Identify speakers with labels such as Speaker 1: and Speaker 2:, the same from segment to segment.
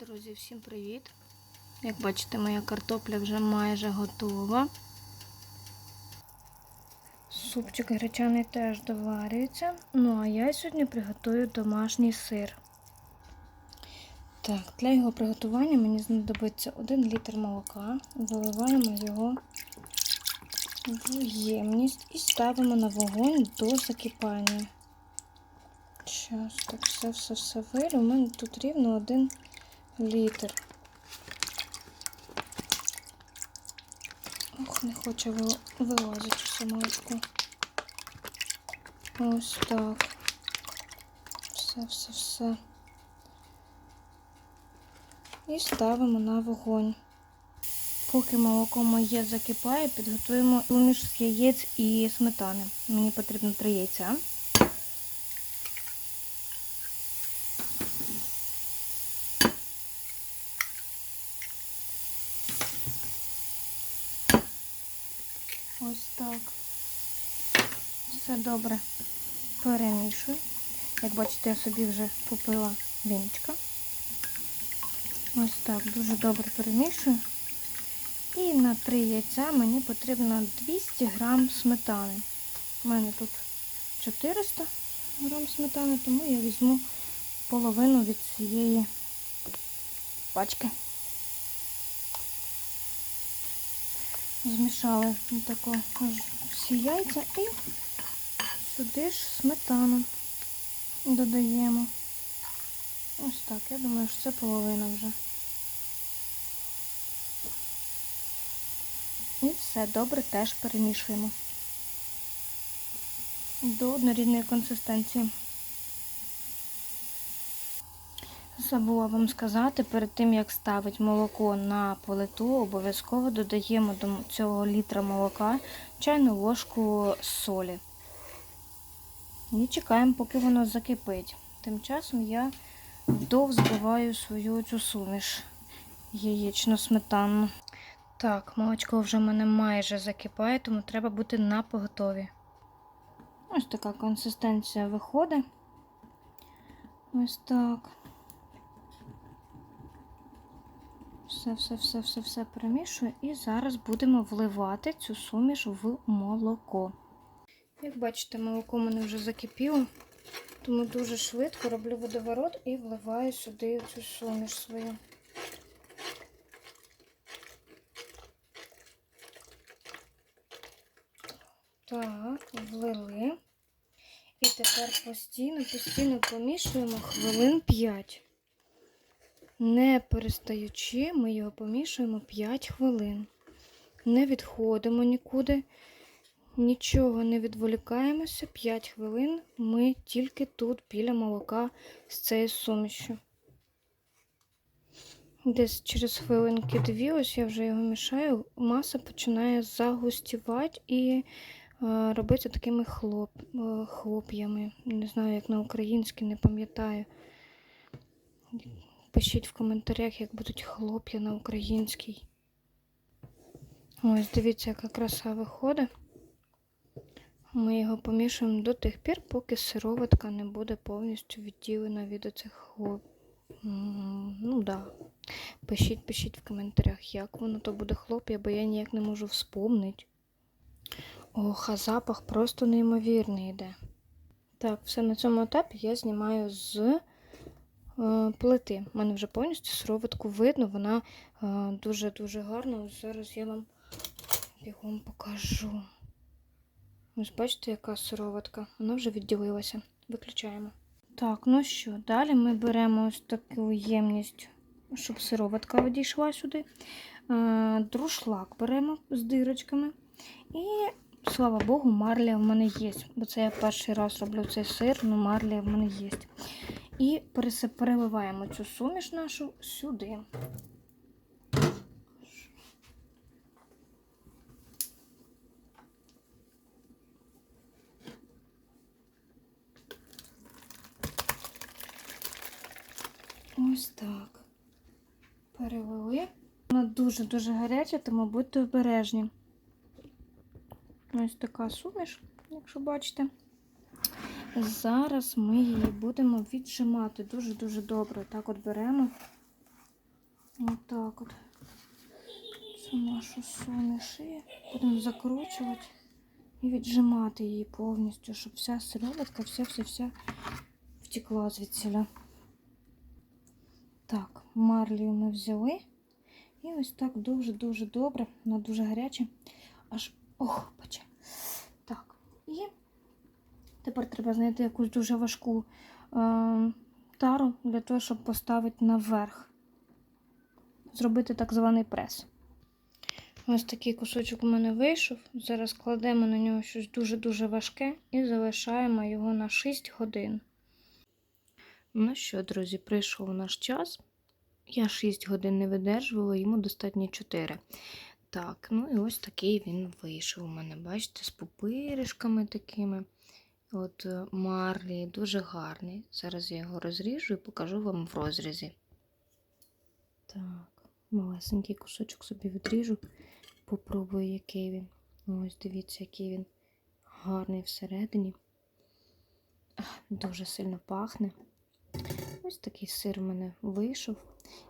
Speaker 1: Друзі, всім привіт! Як бачите, моя картопля вже майже готова. Супчик гречаний теж доварюється. Ну, а я сьогодні приготую домашній сир. Так, для його приготування мені знадобиться 1 літр молока. Виливаємо його в ємність і ставимо на вогонь до закипання. Зараз так все-все-все вилю. У мене тут рівно 1 літр. Ох, не хоче вилазити все молочко. Ось так. Все-все-все. І ставимо на вогонь. Поки молоко моє закипає, підготуємо суміш з яєць і сметани. Мені потрібно 3 яйця. Ось так. Все добре перемішую. Як бачите, я собі вже купила вінчика. Ось так, дуже добре перемішую. І на 3 яйця мені потрібно 200 грам сметани. У мене тут 400 грам сметани, тому я візьму половину від цієї пачки. Змішали тако всі яйця і сюди ж сметану додаємо. Ось так, я думаю, що це половина вже. І все добре теж перемішуємо до однорідної консистенції. Забула вам сказати, перед тим як ставити молоко на плиту, обов'язково додаємо до цього літра молока чайну ложку солі. І чекаємо, поки воно закипить. Тим часом я довзбиваю свою цю суміш яєчно-сметанну. Так, молочко вже в мене майже закипає, тому треба бути на поготові. Ось така консистенція виходить. Ось так. Все, все, перемішую. І зараз будемо вливати цю суміш в молоко. Як бачите, молоко мене вже закипіло, тому дуже швидко роблю водоворот і вливаю сюди цю суміш свою. Так, влили. І тепер постійно, постійно помішуємо хвилин 5. Не перестаючи, ми його помішуємо 5 хвилин. Не відходимо нікуди, нічого не відволікаємося. 5 хвилин ми тільки тут біля молока з цією сумішю. Десь через хвилинки дві, ось я вже його мішаю, маса починає загустівати і е, робити такими хлоп, е, хлоп'ями. Не знаю, як на українській, не пам'ятаю. Пишіть в коментарях, як будуть хлоп'я на українській. Ось, дивіться, яка краса виходить. Ми його помішуємо до тих пір, поки сироватка не буде повністю відділена від оцих хлоп. Ну да. Пишіть, пишіть в коментарях, як воно то буде хлоп'я, бо я ніяк не можу вспомнити. Ох, а запах просто неймовірний йде. Так, все на цьому етапі я знімаю з плити. У мене вже повністю сироватку видно, вона е, дуже-дуже гарна. Ось Зараз я вам бігом покажу. Ось бачите, яка сироватка. Вона вже відділилася. Виключаємо. Так, ну що, далі ми беремо ось таку ємність, щоб сироватка відійшла сюди. Е, Друшлак беремо з дирочками. І, слава Богу, марля в мене є. Бо це я перший раз роблю цей сир, але марля в мене є. І переливаємо цю суміш нашу сюди. Ось так. Перелили. Вона дуже-дуже гаряча, тому будьте обережні. Ось така суміш, якщо бачите. Зараз ми її будемо віджимати дуже-дуже добре. Так от беремо Отак от. Цю нашу шию. Будемо закручувати і віджимати її повністю, щоб вся сироватка, вся-вся-вся втекла звідсіля. Так, марлію ми взяли. І ось так дуже-дуже добре. Вона дуже гаряча. Аж ох, пече. Тепер треба знайти якусь дуже важку е, тару для того, щоб поставити наверх. Зробити так званий прес. Ось такий кусочок у мене вийшов. Зараз кладемо на нього щось дуже-дуже важке і залишаємо його на 6 годин. Ну що, друзі, прийшов наш час. Я 6 годин не видержувала, йому достатньо 4. Так, ну і ось такий він вийшов у мене, бачите, з пупиришками такими. От е, марлі, дуже гарний. Зараз я його розріжу і покажу вам в розрізі. Так, малесенький кусочок собі відріжу, попробую, який він. Ось дивіться, який він гарний всередині. Дуже сильно пахне. Ось такий сир в мене вийшов.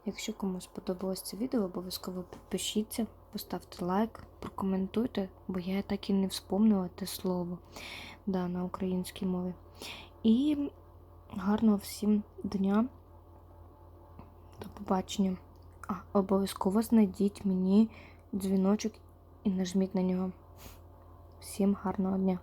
Speaker 1: Якщо комусь сподобалось це відео, обов'язково підпишіться, поставте лайк, прокоментуйте, бо я так і не вспомнила те слово да, на українській мові. І гарного всім дня. До побачення. А, обов'язково знайдіть мені дзвіночок і нажміть на нього. Всім гарного дня!